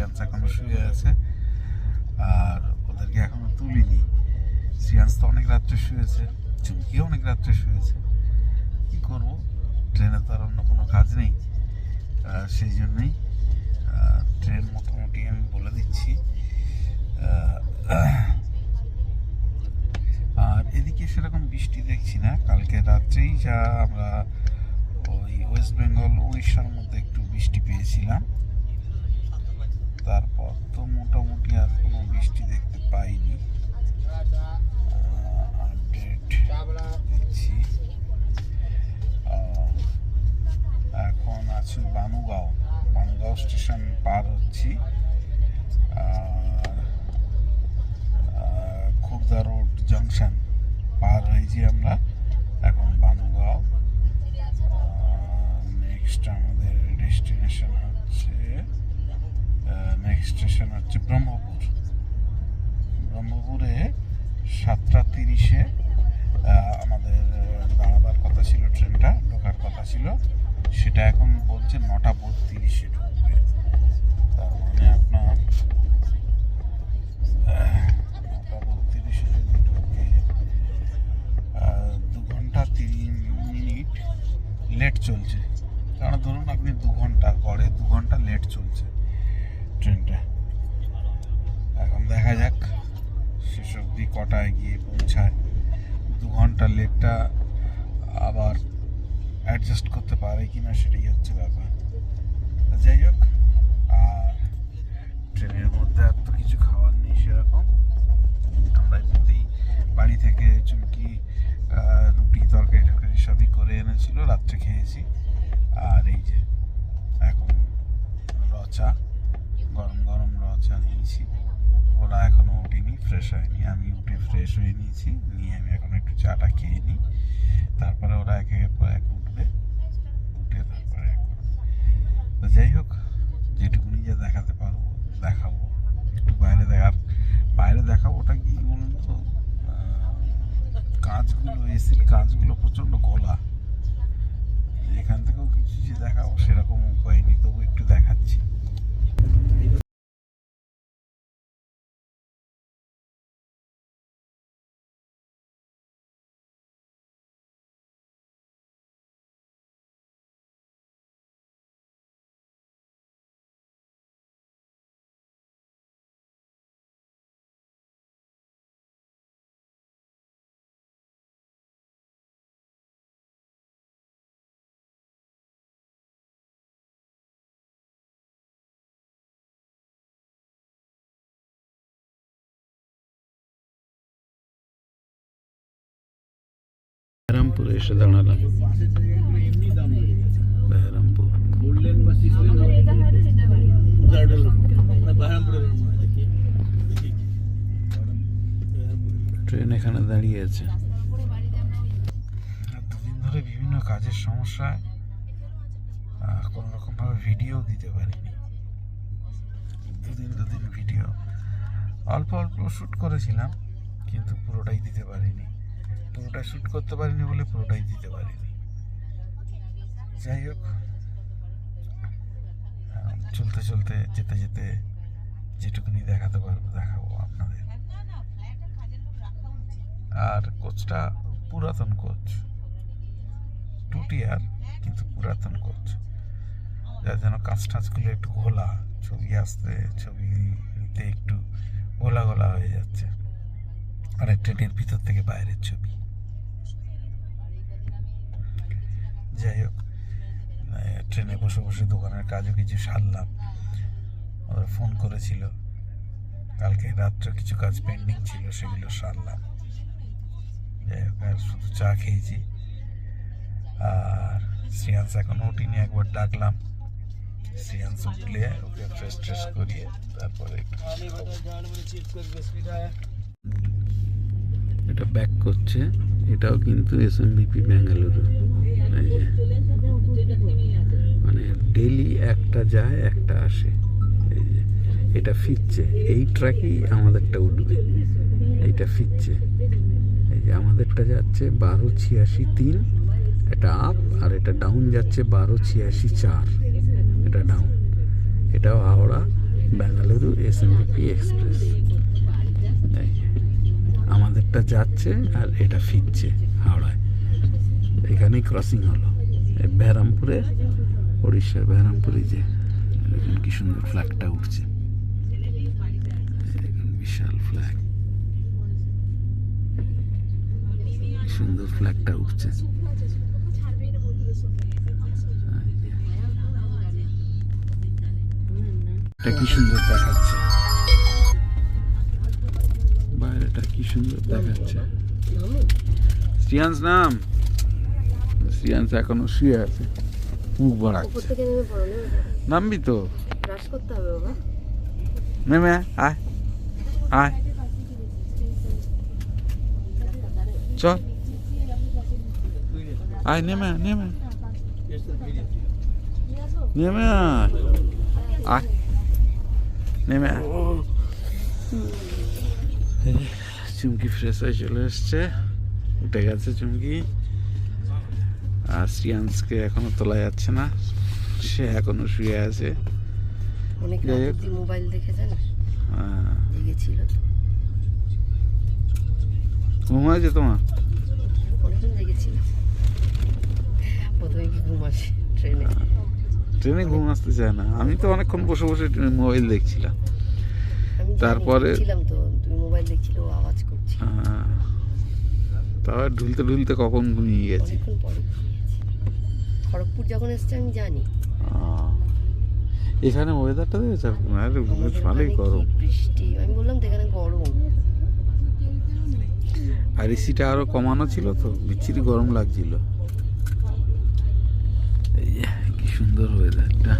শ্রিয়াংশ এখনও শুয়ে আছে। আর ওদেরকে এখনও তুলিনি। শ্রিয়াংশ তো অনেক রাত্রে শুয়েছে। চুমকিও অনেক রাত্রে শুয়েছে। কি করব? ট্রেনে তো আর অন্য কোনো কাজ নেই। সেই জন্যই ট্রেন মোটামুটি আমি বলে দিচ্ছি। আর এদিকে সেরকম বৃষ্টি দেখছি না। কালকে রাত্রেই যা আমরা ওই ওয়েস্ট বেঙ্গল উড়িষ্যার মধ্যে একটু বৃষ্টি পেয়েছিলাম। তারপর তো মোটামুটি আর কোনো বৃষ্টি দেখতে পাইনি। আপডেট দিচ্ছি। এখন আছি বানুগাঁও। বানুগাঁও স্টেশন পার হচ্ছি। আর রোড জাংশন পার হয়েছি আমরা এখন বানুগাঁও। নেক্সট আমাদের ডেস্টিনেশন হচ্ছে নেক্সট স্টেশন হচ্ছে ব্রহ্মপুর। ব্রহ্মপুরে সাতটা তিরিশে আমাদের দাঁড়াবার কথা ছিল, ট্রেনটা ঢোকার কথা ছিল। সেটা এখন বলছে নটা বত্রিশে ঢুকবে। তার মানে আপনার নটা বত্রিশে যদি ঢুকে দু ঘণ্টা তিন মিনিট লেট চলছে। কারণ ধরুন আপনি দু ঘণ্টা গড়ে দু ঘণ্টা লেট চলছে। কটায় গিয়ে পৌঁছায়, দু ঘণ্টা লেটটা আবার অ্যাডজাস্ট করতে পারে কি না সেটাই হচ্ছে ব্যাপার। যাই হোক, আর ট্রেনের মধ্যে আর তো কিছু খাওয়ার নেই সেরকম। আমরা এমনিতেই বাড়ি থেকে চুমকি রুটি, তরকারি, টরকারি সবই করে এনেছিল, রাত্রে খেয়েছি। আর এই যে এখন রচা, গরম গরম রচা নিয়েছি। ওরা এখনও উঠেনি ফ্রেশ হয়নি। আমি উঠে ফ্রেশ হয়ে নিয়েছি। নিয়ে আমি এখন একটু চাটা খেয়ে নিই। তারপরে ওরা একে একের পর এক উঠবে উঠে তারপরে এক করবে। তো যাই হোক যেটুকুনি যা দেখাতে পারব দেখাবো একটু বাইরে দেখার বাইরে দেখাবো ওটা কি বলুন তো আহ, কাঁচগুলো এসির কাঁচগুলো প্রচণ্ড গোলা এখান থেকেও কিছু যে দেখাবো সেরকম উপায় নেই তবু একটু দেখাচ্ছি বেহরামপুরে এসে দাঁড়ালাম। বেহরামপুর ট্রেন এখানে দাঁড়িয়ে আছে। দুদিন ধরে বিভিন্ন কাজের সমস্যায় কোনো রকমভাবে ভিডিও দিতে পারিনি। দুদিন দুদিন ভিডিও অল্প অল্প শ্যুট করেছিলাম, কিন্তু পুরোটাই দিতে পারিনি। পুরোটা শ্যুট করতে পারিনি বলে পুরোটাই দিতে পারিনি। যাই হোক চলতে চলতে যেতে যেতে যেটুকুনি দেখাতে পারব দেখাবো আপনাদের। আর কোচটা পুরাতন কোচ। টু টিয়ার কিন্তু পুরাতন কোচ। যার যেন কাঁচ টাচগুলো একটু ঘোলা, ছবি আসতে, ছবি নিতে একটু ঘোলা ঘোলা হয়ে যাচ্ছে। আর ট্রেনের ভিতর থেকে বাইরের ছবি। যাই হোক ট্রেনে বসে বসে দোকানের কাজও কিছু সারলাম। ওরা ফোন করেছিল। কালকে রাত্রে কিছু কাজ পেন্ডিং ছিল, সেগুলো সারলাম। যাই হোক, আর শুধু চা খেয়েছি। আর শ্রিয়াংশ এখন ওটিনি একবার ডাকলাম। শ্রিয়াংশ উঠলে ওকে ফ্রেশ ট্রেশ করিয়ে তারপরে এটা ব্যাক করছে। এটাও কিন্তু এস এম বিপি যে মানে ডেলি একটা যায়, একটা আসে। এই যে, এটা ফিরছে। এই ট্র্যাকেই আমাদেরটা উঠবে। এইটা ফিরছে। এই যে, আমাদেরটা যাচ্ছে বারো ছিয়াশি তিন। এটা আপ আর এটা ডাউন যাচ্ছে বারো ছিয়াশি চার। এটা ডাউন এটাও হাওড়া, বেঙ্গালুরু এস এক্সপ্রেস আমাদেরটা যাচ্ছে আর এটা ফিরছে হাওড়ায়। এখানেই ক্রসিং হলো। এই বেহরামপুরে উড়িষ্যার বেহরামপুরে যে দেখুন কি সুন্দর ফ্ল্যাগটা উঠছে। বিশাল ফ্ল্যাগ সুন্দর ফ্ল্যাগটা উঠছে। এটা কি সুন্দর দেখাচ্ছে? বাইরেটা কি সুন্দর দেখাচ্ছে? শ্রিয়াংস নাম? শ্রিয়াংস এখনও শুয়ে আছে মুখ বাড়াচ্ছে। নামবি তো নেমে আয় আয় চল আয় নেমে নেমে নেমে আয় আয় নেমে আয়। চুমকি ফ্রেশ হয়ে চলে এসছে উঠে গেছে চুমকি আর শ্রিয়াংসকে এখনও তোলা যাচ্ছে না সে এখনও শুয়ে আছে। যাই হোক। মোবাইল দেখে জানিস? আহ, লেগেছিল তো। ঘুম তোমার? ট্রেনে? ঘুম আসতে চায় না। আমি তো অনেকক্ষণ বসে বসে ট্রেনে মোবাইল দেখছিলাম। তারপরে- আহ, তারপর ঢুলতে ঢুলতে কখন ঘুমিয়ে গেছি। খড়গপুর যখন এসছে আমি জানি। এখানে ওয়েদারটা দেখেছ? আমাদের ভালোই গরম। বৃষ্টি? আমি বললাম তো এখানে গরম। আর এসিটা আরও কমানো ছিল তো বিচ্ছিরি গরম লাগছিল। কি সুন্দর ওয়েদারটা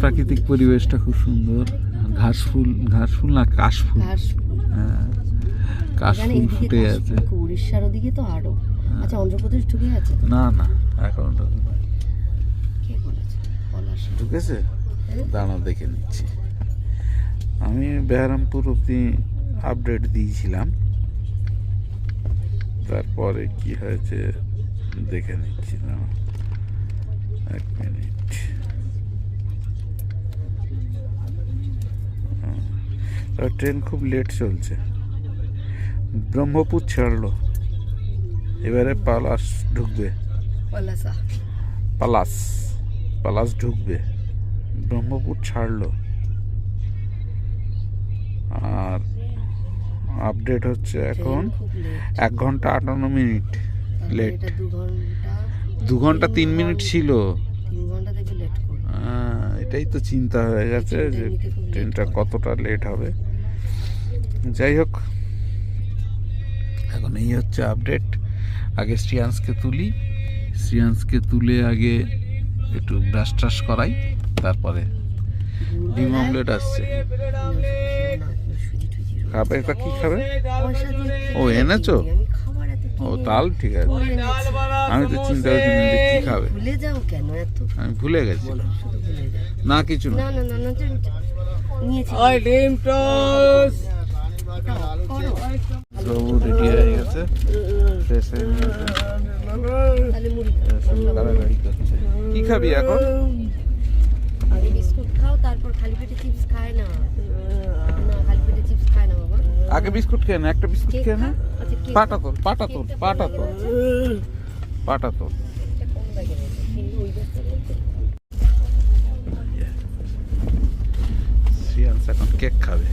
প্রাকৃতিক পরিবেশটা খুব সুন্দর। ঘাস ফুল ঘাস ফুল না কাশ ফুল ঘাস হ্যাঁ কাশ ফুল ফুটে আছে। উড়িষ্যার ওদিকে তো আরও। আচ্ছা অন্ধ্রপ্রদেশ ঢুকে আছে না না। এখন ঢুকেছে? দাঁড়া দেখে নিচ্ছি। আমি বেহারামপুর অব্দি আপডেট দিয়েছিলাম। তারপরে কি হয়েছে দেখে নিচ্ছি না। এক মিনিট। ট্রেন খুব লেট চলছে। ব্রহ্মপুর ছাড়লো। এবারে পালাস ঢুকবে। পালাস পালাস ঢুকবে। ব্রহ্মপুর ছাড়লো। আর আপডেট হচ্ছে এখন এক ঘণ্টা আটান্ন মিনিট লেট দু ঘণ্টা তিন মিনিট ছিল। এটাই তো চিন্তা হয়ে গেছে যে ট্রেনটা কতটা লেট হবে। যাই হোক এখন এই হচ্ছে আপডেট আগে শ্রিয়াংসকে তুলি। শ্রিয়াংসকে তুলে আগে একটু ব্রাশ ট্রাশ করাই তারপরে ডিম অমলেট আসছে। খাবে? এটা কি খাবে? ও, এনেছো? ও তাল ঠিক আছে। আমি তো চিন্তা করছি কি খাবে। আমি ভুলে গেছি। না কিছু না। ডিম ফ্রেশ হয়ে কি খাবি এখন? আগে বিস্কুট খাও তারপর খালি পেটে চিপস খায় না। না খালি পেটে চিপস খায় না বাবা। আগে বিস্কুট খেয়ে না একটা বিস্কুট খেয়ে না। আচ্ছা পাটা তোর পাটা তোর কেকটা পাটা কোন তোর পাটা তোর। শ্রিয়াংস এখন কেক খাবে?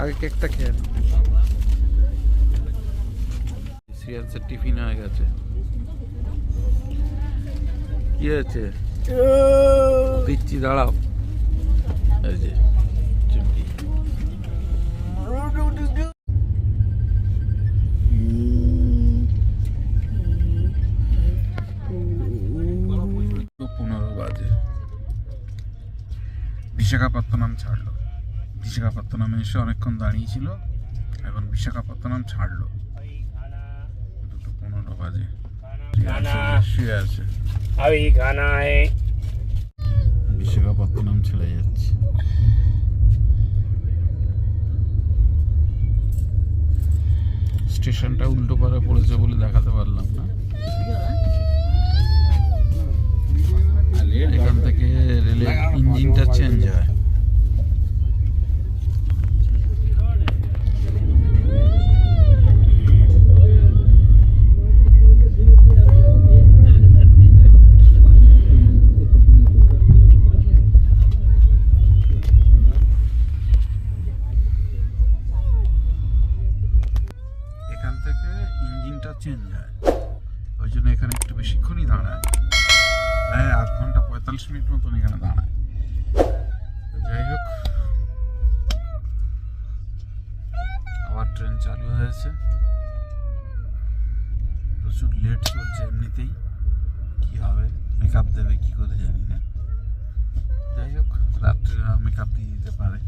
আগে কেকটা খেয়ে না। শ্রিয়াংসের টিফিন হয়ে গেছে। কি দিচ্ছি, দাঁড়াও। বিশাখাপত্তনম ছাড়লো। বিশাখাপত্তনমে এসে অনেকক্ষণ দাঁড়িয়েছিল এখন বিশাখাপত্তনম ছাড়লো। বাজে শুয়ে আছে আমি খানায় বিশাখাপত্তনম চলে যাচ্ছে স্টেশনটা উল্টো পাড়া পড়েছে ট্রেন চালু হয়েছে। প্রচুর লেট চলছে এমনিতেই। কি হবে? মেকআপ দেবে কি করে জানি না। যাই হোক, রাত্রে মেকআপ দিয়ে দিতে পারে।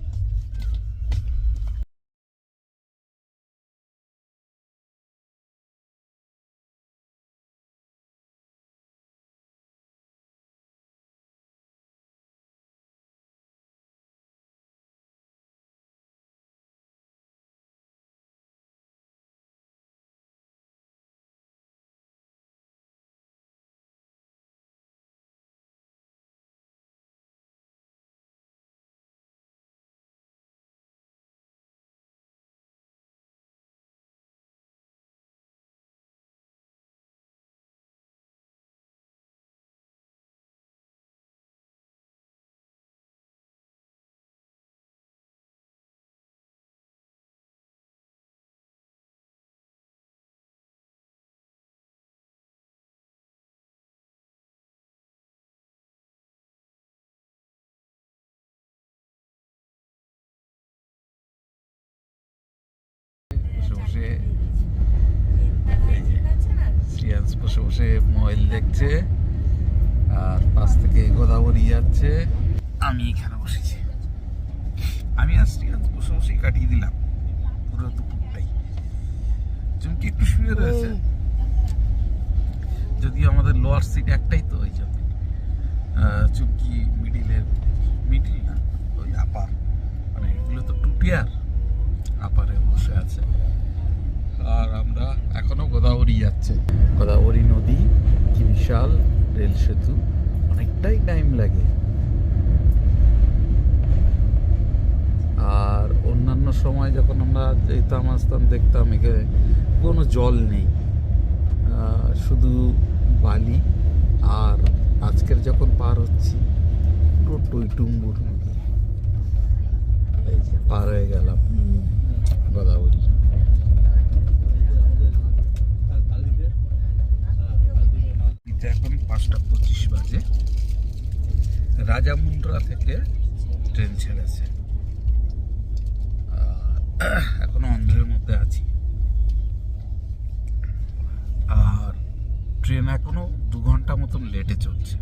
বসে এই বসে বসে মোবাইল দেখছে, আর পাশ থেকে গোদাবরী যাচ্ছে। আমি এখানে বসেছি। আমি আর শ্রিয়াংশ বসে বসেই কাটিয়ে দিলাম। পুরো দুপুরটাই। চুমকি একটু শুয়ে রয়েছে। যদি আমাদের লোয়ার সিট একটাই তো, ওই জন্য। চুমকি মিডিলের মিডিল না, ওই আপার মানে এগুলো তো টু টিয়ার আপারে বসে আছে। আর আমরা এখনও গোদাবরী যাচ্ছে। গোদাবরী নদী কি বিশাল রেল সেতু অনেকটাই টাইম লাগে। আর অন্যান্য সময় যখন আমরা যেতাম আসতাম দেখতাম এখানে কোনো জল নেই। শুধু বালি। আর আজকের যখন পার হচ্ছি পুরো টইটুম্বুর নদী এই যে পার হয়ে গেলাম। গোদাবরী। এটা এখন পাঁচটা পঁচিশ বাজে। রাজামুন্ড্রা থেকে ট্রেন ছেড়েছে। এখনও অন্ধ্রের মধ্যে আছি। আর ট্রেন এখনও দু ঘণ্টা মতন লেটে চলছে।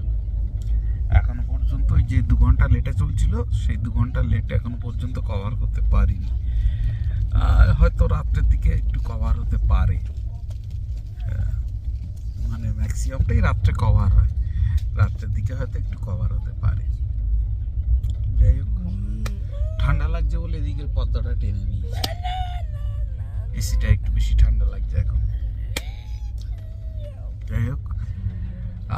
এখনও পর্যন্ত ওই যে দু ঘণ্টা লেটে চলছিল সেই দু ঘণ্টা লেট এখনও পর্যন্ত কভার করতে পারিনি। হয়তো রাত্রের দিকে একটু কভার হতে পারে। হ্যাঁ, মানে ম্যাক্সিমামটাই রাত্রে কভার হয়। রাত্রের দিকে হয়তো একটু কভার হতে পারে। যাই হোক, ঠান্ডা লাগছে বলে এদিকের পর্দাটা টেনে নিয়েছি এসিটা একটু বেশি ঠান্ডা লাগছে এখন। যাই হোক,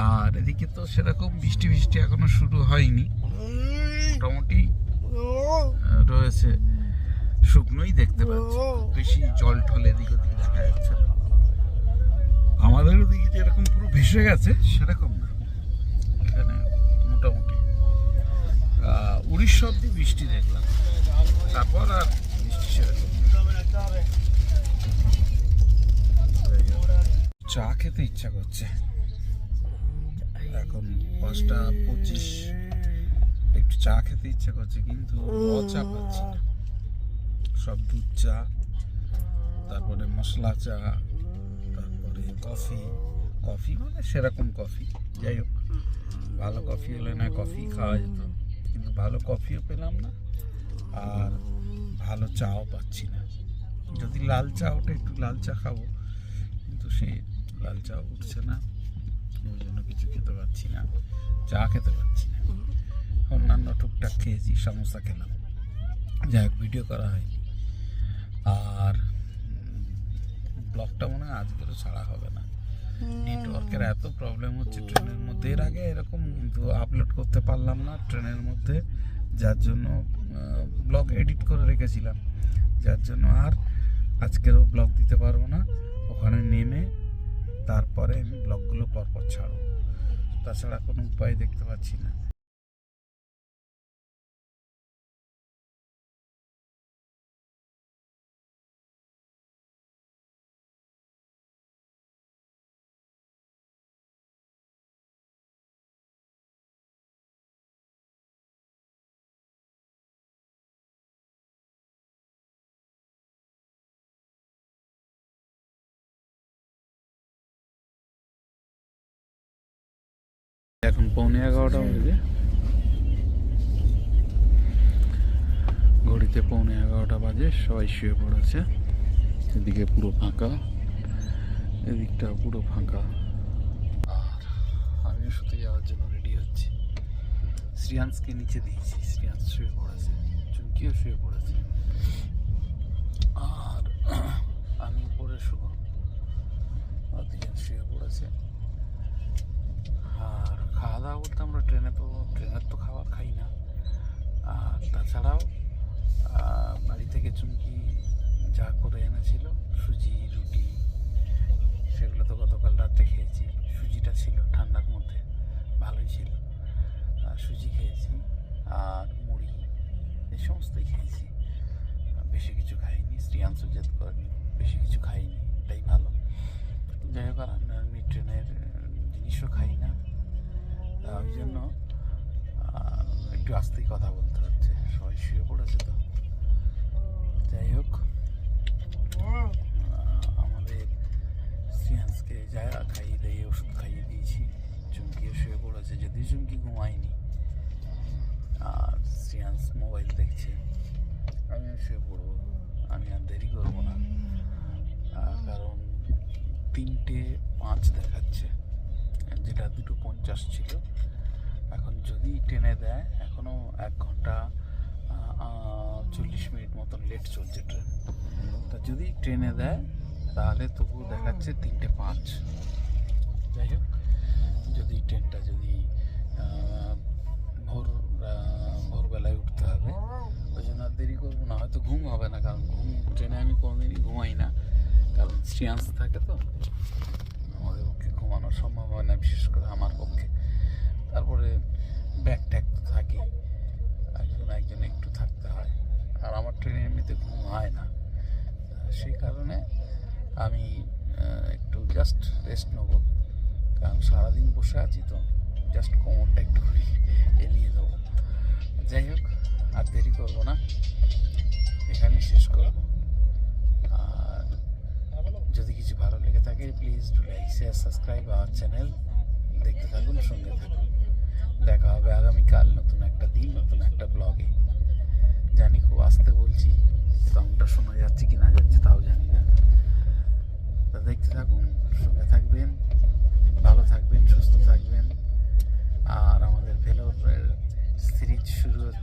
আর এদিকে তো সেরকম বৃষ্টি বৃষ্টি এখনও শুরু হয়নি। মোটামুটি রয়েছে শুকনোই দেখতে পাচ্ছি। বেশি জল ঠলে এদিক ওদিক দেখা যাচ্ছে না। আমাদের ওদিকে যেরকম পুরো ভেসে গেছে, সেরকম না। এখানে মোটামুটি। উড়িষ্যা অব্দি বৃষ্টি দেখলাম। তারপর আর বৃষ্টি সেরকম চা খেতে ইচ্ছা করছে। এখন পাঁচটা পঁচিশ। একটু চা খেতে ইচ্ছা করছে, কিন্তু চা পাচ্ছি না। সব দুধ চা, তারপরে মশলা চা। কফি কফি মানে সেরকম কফি, যাই হোক। ভালো কফি হলে না কফি খাওয়া যেত। কিন্তু ভালো কফিও পেলাম না, আর ভালো চাও পাচ্ছি না। যদি লাল চা ওঠে একটু লাল চা খাব, কিন্তু সে লাল চা উঠছে না, ওই জন্য কিছু খেতে পারছি না, চা খেতে পারছি না। অন্যান্য টুকটাক খেয়েছি, সমোসা খেলাম। যাই হোক ভিডিও করা হয়নি। আর ব্লগটা মনে হয় আজকেরও ছাড়া হবে না। নেটওয়ার্কের এত প্রবলেম হচ্ছে ট্রেনের মধ্যে। এর আগে এরকম কিন্তু আপলোড করতে পারলাম না ট্রেনের মধ্যে যার জন্য ব্লগ এডিট করে রেখেছিলাম। যার জন্য আর আজকেরও ব্লগ দিতে পারব না। ওখানে নেমে তারপরে আমি ব্লগগুলো পরপর ছাড়ব। তাছাড়া কোনো উপায় দেখতে পাচ্ছি না। এখন পৌনে এগারোটা বাজে। ঘড়িতে পৌনে এগারোটা বাজে, সবাই শুয়ে পড়েছে। এদিকে পুরো ফাঁকা, এদিকটা পুরো ফাঁকা। আমিও শুতে যাওয়ার জন্য রেডি হচ্ছি। শ্রিয়াংশকে নিচে দিয়েছি, শ্রিয়াংশ শুয়ে পড়েছে, চুমকিও শুয়ে পড়েছে। আর আমি উপরে শুভ দুজন শুয়ে পড়েছে। আর খাওয়া দাওয়া বলতে আমরা ট্রেনে তো, ট্রেনের তো খাবার খাই না। আর তাছাড়াও বাড়ি থেকে চুমকি যা করে এনেছিল? সুজি, রুটি, সেগুলো তো গতকাল রাতে খেয়েছি। সুজিটা ছিল, ঠান্ডার মধ্যে। ভালোই ছিল। আর সুজি খেয়েছি, আর মুড়ি, এই সমস্তই খেয়েছি। বেশি কিছু খাইনি, শ্রিয়াংশ জেদ করেনি বেশি কিছু খাইনি এটাই ভালো। যাই হোক, আর আমি- ট্রেনের জিনিসও খাই না। ওই জন্য একটু আস্তেই কথা বলতে হচ্ছে। সবাই শুয়ে পড়েছে তো। যাই হোক আমাদের সিয়ান্সকে যা খাইয়ে দিয়ে ওষুধ খাইয়ে দিয়েছি। চুমকিও শুয়ে পড়েছে, যদিও চুমকি ঘুমায়নি। আর সিয়ান্স মোবাইল দেখছে। আমিও শুয়ে পড়ব। আমি আর দেরি করব না। কারণ তিনটে পাঁচ দেখাচ্ছে। যেটা দুটো পঞ্চাশ ছিল। এখন যদি ট্রেনে দেয় এখনও এক ঘণ্টা চল্লিশ মিনিট মতন লেট চলছে ট্রেন তা যদি ট্রেনে দেয়, তাহলে তবু দেখাচ্ছে তিনটে পাঁচ। যাই হোক, যদি ট্রেনটা যদি ভোর ভোরবেলায় উঠতে হবে, ওই জন্য আর দেরি করব না। হয়তো ঘুম হবে না, কারণ ঘুম ট্রেনে আমি কোনোদিনই ঘুমাই না। কারণ শ্রিয়াংশ থাকে তো।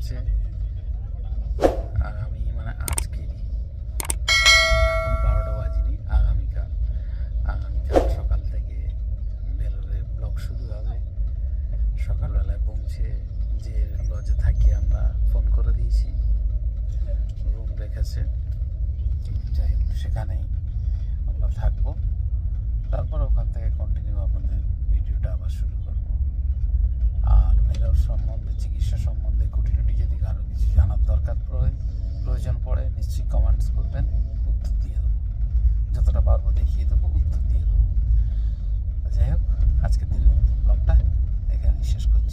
শুরু সম্বন্ধে, চিকিৎসা সম্বন্ধে খুঁটিনাটি যদি কারও কিছু জানার দরকার পড়ে, প্রয়োজন পড়ে, নিশ্চয়ই কমেন্টস করবেন, উত্তর দিয়ে দেবো। যতটা পারব দেখিয়ে দেবো, উত্তর দিয়ে দেবো। যাই হোক, আজকের দিনের ব্লগটা এখানে শেষ করছি।